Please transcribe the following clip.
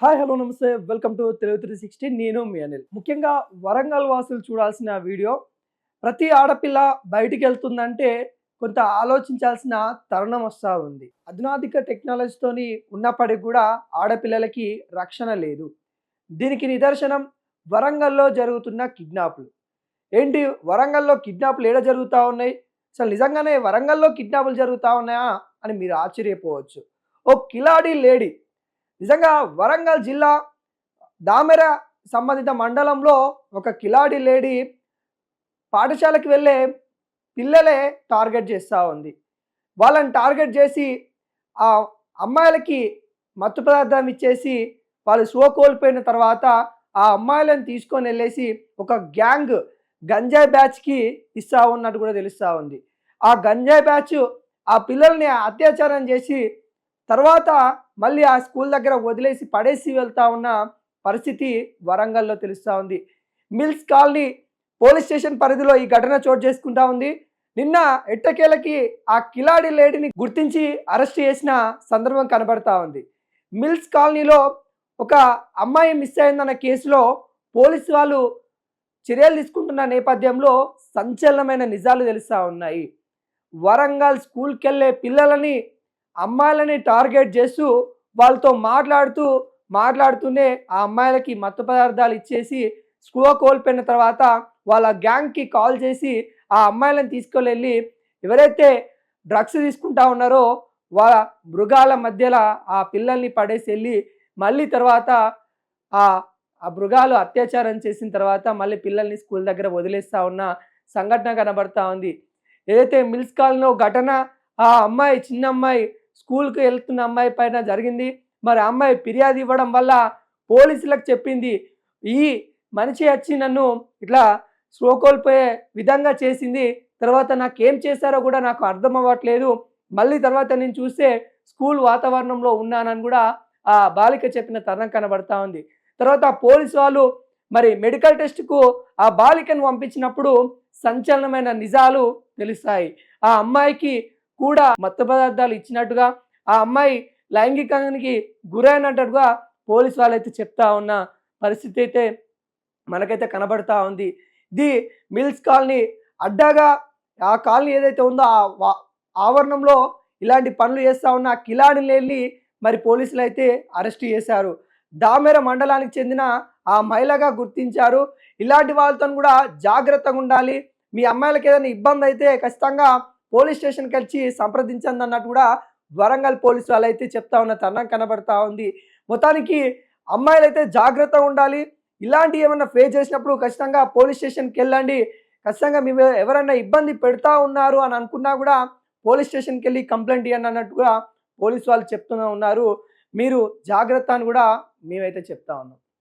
Hi hello నమస్తే. Welcome to Telugu three sixty. నేను మీ అనిల్. ముఖ్యంగా వరంగల్ వాసులు చూడాల్సిన వీడియో ప్రతి ఆడపిల్ల బయటికి వెళ్తుందంటే కొంత ఆలోచించాల్సిన తరుణం వస్తూ ఉంది. అధునాధిక టెక్నాలజీతోని ఉన్నప్పటికీ కూడా ఆడపిల్లలకి రక్షణ లేదు. దీనికి నిదర్శనం వరంగల్లో జరుగుతున్న కిడ్నాప్లు. ఏంటి? వరంగల్లో కిడ్నాప్లు ఏడ జరుగుతూ ఉన్నాయి? అసలు నిజంగానే వరంగల్లో కిడ్నాపులు జరుగుతూ ఉన్నాయా అని మీరు ఆశ్చర్యపోవచ్చు. ఓ కిలాడి లేడీ నిజంగా వరంగల్ జిల్లా దామెర సంబంధిత మండలంలో ఒక కిలాడి లేడీ పాఠశాలకు వెళ్ళే పిల్లలే టార్గెట్ చేస్తూ ఉంది. వాళ్ళని టార్గెట్ చేసి ఆ అమ్మాయిలకి మత్తు పదార్థం ఇచ్చేసి వాళ్ళు సో కోల్పోయిన తర్వాత ఆ అమ్మాయిలను తీసుకొని వెళ్ళేసి ఒక గ్యాంగ్ గంజాయి బ్యాచ్కి ఇస్తా ఉన్నట్టు కూడా తెలుస్తూ ఉంది. ఆ గంజాయి బ్యాచ్ ఆ పిల్లల్ని అత్యాచారం చేసి తర్వాత మళ్ళీ ఆ స్కూల్ దగ్గర వదిలేసి పడేసి వెళ్తా ఉన్న పరిస్థితి వరంగల్లో తెలుస్తూ ఉంది. మిల్స్ కాలనీ పోలీస్ స్టేషన్ పరిధిలో ఈ ఘటన చోటు చేసుకుంటా ఉంది. నిన్న ఎట్టకేలకి ఆ కిలాడి లేడీని గుర్తించి అరెస్ట్ చేసిన సందర్భం కనబడతా ఉంది. మిల్స్ కాలనీలో ఒక అమ్మాయి మిస్ అయిందన్న కేసులో పోలీసు వాళ్ళు చర్యలు తీసుకుంటున్న నేపథ్యంలో సంచలనమైన నిజాలు తెలుస్తూ ఉన్నాయి. వరంగల్ స్కూల్కి వెళ్ళే పిల్లలని అమ్మాయిలని టార్గెట్ చేస్తూ వాళ్ళతో మాట్లాడుతూ మాట్లాడుతూనే ఆ అమ్మాయిలకి మత్తు పదార్థాలు ఇచ్చేసి స్కూ కోల్పోయిన తర్వాత వాళ్ళ గ్యాంగ్కి కాల్ చేసి ఆ అమ్మాయిలను తీసుకొని ఎవరైతే డ్రగ్స్ తీసుకుంటా ఉన్నారో వాళ్ళ మృగాల మధ్యలో ఆ పిల్లల్ని పడేసి వెళ్ళి మళ్ళీ తర్వాత ఆ ఆ మృగాలు అత్యాచారం చేసిన తర్వాత మళ్ళీ పిల్లల్ని స్కూల్ దగ్గర వదిలేస్తూ ఉన్న సంఘటన కనబడతా ఉంది. ఏదైతే మిల్స్ కాల్లో ఘటన ఆ అమ్మాయి చిన్న అమ్మాయి స్కూల్కి వెళ్తున్న అమ్మాయి పైన జరిగింది. మరి అమ్మాయి ఫిర్యాదు ఇవ్వడం వల్ల పోలీసులకు చెప్పింది. ఈ మనిషి వచ్చి నన్ను ఇట్లా స్లో విధంగా చేసింది. తర్వాత నాకేం చేశారో కూడా నాకు అర్థం అవ్వట్లేదు. మళ్ళీ తర్వాత నేను చూస్తే స్కూల్ వాతావరణంలో ఉన్నానని కూడా ఆ బాలిక చెప్పిన తరం కనబడతా ఉంది. తర్వాత పోలీసు వాళ్ళు మరి మెడికల్ టెస్ట్కు ఆ బాలికను పంపించినప్పుడు సంచలనమైన నిజాలు తెలుస్తాయి. ఆ అమ్మాయికి కూడా మత్తు పదార్థాలు ఇచ్చినట్టుగా ఆ అమ్మాయి లైంగికానికి గురైనట్టుగా పోలీసు వాళ్ళైతే చెప్తా ఉన్న పరిస్థితి అయితే మనకైతే కనబడతా ఉంది. ది మిల్స్ కాలనీ అడ్డాగా ఆ కాలనీ ఏదైతే ఉందో ఆ వా- ఆవరణంలో ఇలాంటి పనులు చేస్తా ఉన్న ఆ కిలాడిని వెళ్ళి మరి పోలీసులు అయితే అరెస్ట్ చేశారు. దామెర మండలానికి చెందిన ఆ మహిళగా గుర్తించారు. ఇలాంటి వాళ్ళతో కూడా జాగ్రత్తగా ఉండాలి. మీ అమ్మాయిలకు ఏదైనా ఇబ్బంది అయితే ఖచ్చితంగా పోలీస్ స్టేషన్కి వచ్చి సంప్రదించండి అన్నట్టు కూడా వరంగల్ పోలీసు వాళ్ళు అయితే చెప్తా ఉన్న తరుణం కనబడతా ఉంది. మొత్తానికి అమ్మాయిలు అయితే జాగ్రత్తగా ఉండాలి. ఇలాంటి ఏమన్నా ఫేస్ చేసినప్పుడు ఖచ్చితంగా పోలీస్ స్టేషన్కి వెళ్ళండి. ఖచ్చితంగా మేము ఎవరైనా ఇబ్బంది పెడతా ఉన్నారు అని అనుకున్నా కూడా పోలీస్ స్టేషన్కి వెళ్ళి కంప్లైంట్ ఇవ్వండి అన్నట్టుగా పోలీసు వాళ్ళు చెప్తూనే ఉన్నారు. మీరు జాగ్రత్త అని కూడా మేమైతే చెప్తా ఉన్నాం.